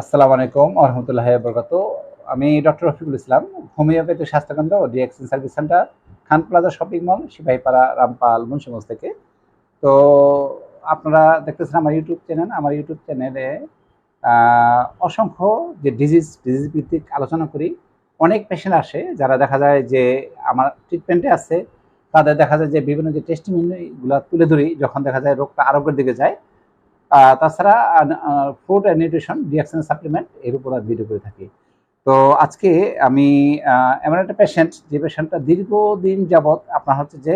আসসালামু আলাইকুম রহমতুল্লাহ বরকাত। আমি ডক্টর রফিকুল ইসলাম, হোমিওপ্যাথি স্বাস্থ্যকেন্দ্র ও ডিএক্সিন service centre, Khan plaza shopping mall, Sipahipara, Rampal, Munshiganj থেকে। তো আপনারা দেখতেছেন আমার ইউটিউব চ্যানেল। আমার ইউটিউব চ্যানেলে অসংখ্য যে ডিজিজ ডিজিজ ভিত্তিক আলোচনা করি। অনেক পেশেন্ট আসে যারা দেখা যায় যে আমার ট্রিটমেন্টে আছে। তাদের দেখা যায় যে বিভিন্ন যে টেস্টিমিগুলো তুলে ধরি, যখন দেখা যায় রোগটা আরোগ্যের দিকে যায়। তাছাড়া ফুড অ্যান্ড নিউট্রিশন ডিএকশন সাপ্লিমেন্ট এর উপর আর ভিডিও করে থাকি। তো আজকে আমি এমন একটা পেশেন্ট যে পেশেন্টটা দীর্ঘদিন যাবৎ আপনার হচ্ছে যে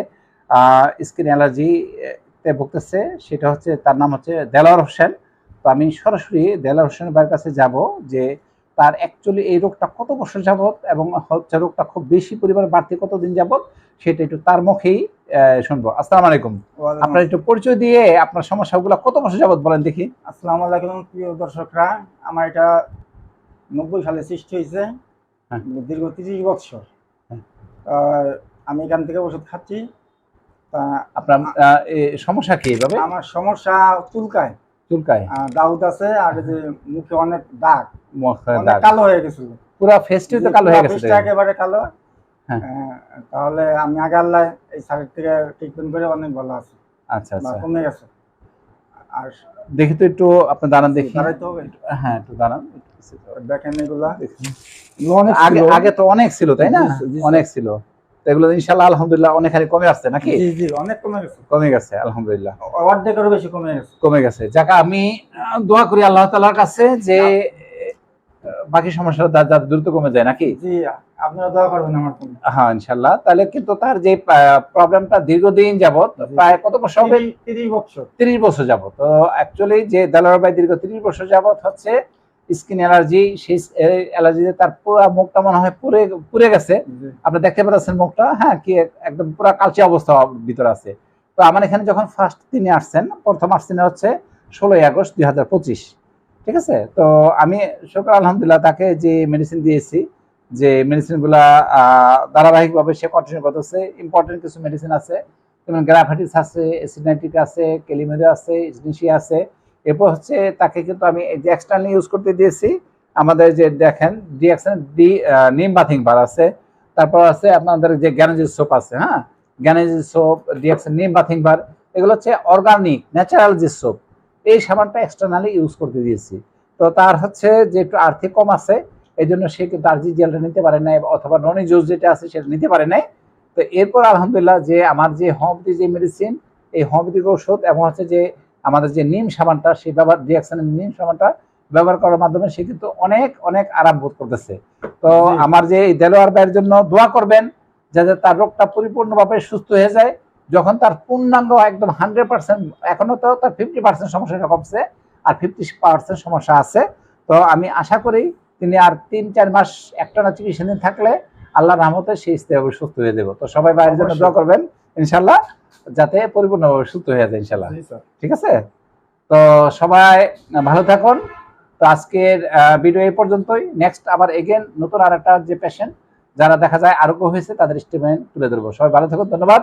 স্কিন অ্যালার্জিতে ভুগতেছে, সেটা হচ্ছে তার নাম হচ্ছে দেলাওয়ার হোসেন। তো আমি সরাসরি দেলাওয়ার হোসেনের বাড়ির কাছে যাব, যে তার অ্যাকচুয়ালি এই রোগটা কত বছর যাবৎ এবং হচ্ছে রোগটা খুব বেশি পরিমাণে বাড়তি কতদিন যাবৎ, সেটা একটু তার মুখেই শুনব। আসসালামু আলাইকুম। আপনার একটু পরিচয় দিয়ে আপনার সমস্যাগুলো কত বছর যাবত বলেন দেখি। আসসালামু আলাইকুম প্রিয় দর্শকরা। আমার এটা নব্বই সালে সৃষ্টি হয়েছে। হ্যাঁ। দীর্ঘ তিরিশ বছর। হ্যাঁ। আমি এখান থেকে ওষুধ খাচ্ছি। তা আপনার সমস্যা কি এভাবে? আমার সমস্যা চুলকায়। চুলকায়? দাউদ আছে আর যে মুখে অনেক দাগ। কালো হয়ে গেছিল। পুরা ফেসটি তো কালো হয়ে গেছে একেবারে কালো। তাহলে আমি আগে আল্লাহ এই সাইড থেকে ট্রিটমেন্ট করে অনেক ভালো আছি। আচ্ছা আচ্ছা। কমে গেছে। আর দেখি তো একটু আপনার দাঁড়ান দেখি। দাঁড়াইতে হবে? হ্যাঁ একটু দাঁড়ান। দেখেন এগুলা। আগে আগে তো অনেক ছিল তাই না। অনেক ছিল। এগুলো ইনশাল্লাহ আলহামদুলিল্লাহ অনেকখানি কমে আসছে নাকি? জি জি অনেক কমে গেছে। কমে গেছে আলহামদুলিল্লাহ। অর্ধেকেরও বেশি কমে গেছে। কমে গেছে। যাকে আমি দোয়া করি আল্লাহ তালার কাছে যে বাকি সমস্যা যা যা দ্রুত কমে যায় নাকি? জি আপনারা দোয়া করবেন আমার জন্য হ্যাঁ ইনশাল্লাহ। তাহলে কিন্তু তার যে প্রবলেমটা দীর্ঘদিন যাবত প্রায় কত বছর হবে? তিরিশ- তিরিশ বছর। তিরিশ বছর যাবত তো অ্যাকচুয়ালি যে দালার বাই দীর্ঘ তিরিশ বছর যাবত হচ্ছে স্কিন অ্যালার্জি সেই অ্যালার্জিতে তার পুরো মুখটা মনে হয় পুরে পুড়ে গেছে। আপনি দেখতে পাচ্ছেন মুখটা হ্যাঁ কি একদম পুরো কালচে অবস্থা ভিতরে আছে। তো আমার এখানে যখন ফার্স্ট তিনি আসছেন প্রথম আসছেন হচ্ছে ষোলোই আগস্ট দুই হাজার পঁচিশ। ঠিক আছে? তো আমি শুক্র, আলহামদুলিল্লাহ, তাকে যে মেডিসিন দিয়েছি, যে মেডিসিনগুলা ধারাবাহিকভাবে সে কন্টিনিউ করতেছে ইম্পর্টেন্ট কিছু মেডিসিন আছে, যেমন গ্রাফাইটিস আছে অ্যাসিডনাইটিক আছে ক্যালিমেরিয়া আছে ইসনিশিয়া আছে। এরপর হচ্ছে তাকে কিন্তু আমি যে এক্সটার্নালি ইউজ করতে দিয়েছি, আমাদের যে দেখেন DXN D neem bathing bar আছে। তারপর আছে আপনাদের যে গ্যানেজিস সোপ আছে হ্যাঁ? Ganges soap DXN neem bathing bar এগুলো হচ্ছে অর্গানিক ন্যাচারাল যে সোপ এই সাবানটা এক্সটার্নালি ইউজ করতে দিয়েছি। তো তার হচ্ছে যে একটু আর্থিক কম আছে এই জন্য সে কিন্তু আরজি জেলটা নিতে পারে নাই অথবা ননি জুস যেটা আছে সেটা নিতে পারে নাই। তো এরপর আলহামদুলিল্লাহ যে আমার যে হোমিওপ্যাথি যে মেডিসিন এই হোমিওপ্যাথিক ঔষধ এবং হচ্ছে যে আমাদের যে নিম সাবানটা সেই ব্যবহার ডিএক্সনের নিম সাবানটা ব্যবহার করার মাধ্যমে সে কিন্তু অনেক অনেক আরাম বোধ করতেছে। তো আমার যে এই দেলোয়ার ভাইয়ের জন্য দোয়া করবেন যাতে তার রোগটা পরিপূর্ণভাবে সুস্থ হয়ে যায়। যখন তার পূর্ণাঙ্গ একদম হান্ড্রেড পার্সেন্ট এখনও তো তার ফিফটি পার্সেন্ট সমস্যাটা কমছে আর ফিফটি পার্সেন্ট সমস্যা আছে। তো আমি আশা করি তিনি আর তিন চার মাস একটানা চিকিৎসা দিন থাকলে আল্লাহ রহমতে সেই স্থিরভাবে সুস্থ হয়ে দেবো তো সবাই বাইরের জন্য। দোয়া করবেন ইনশাল্লাহ যাতে পরিপূর্ণভাবে সুস্থ হয়ে যায় ইনশাল্লাহ ঠিক আছে? তো সবাই ভালো থাকুন। তো আজকের ভিডিও এই পর্যন্তই। নেক্সট আবার এগেন নতুন আর একটা যে পেশেন্ট যারা দেখা যায় আরোগ্য হয়েছে তাদের স্টেটমেন্ট তুলে ধরবো। সবাই ভালো থাকুন ধন্যবাদ।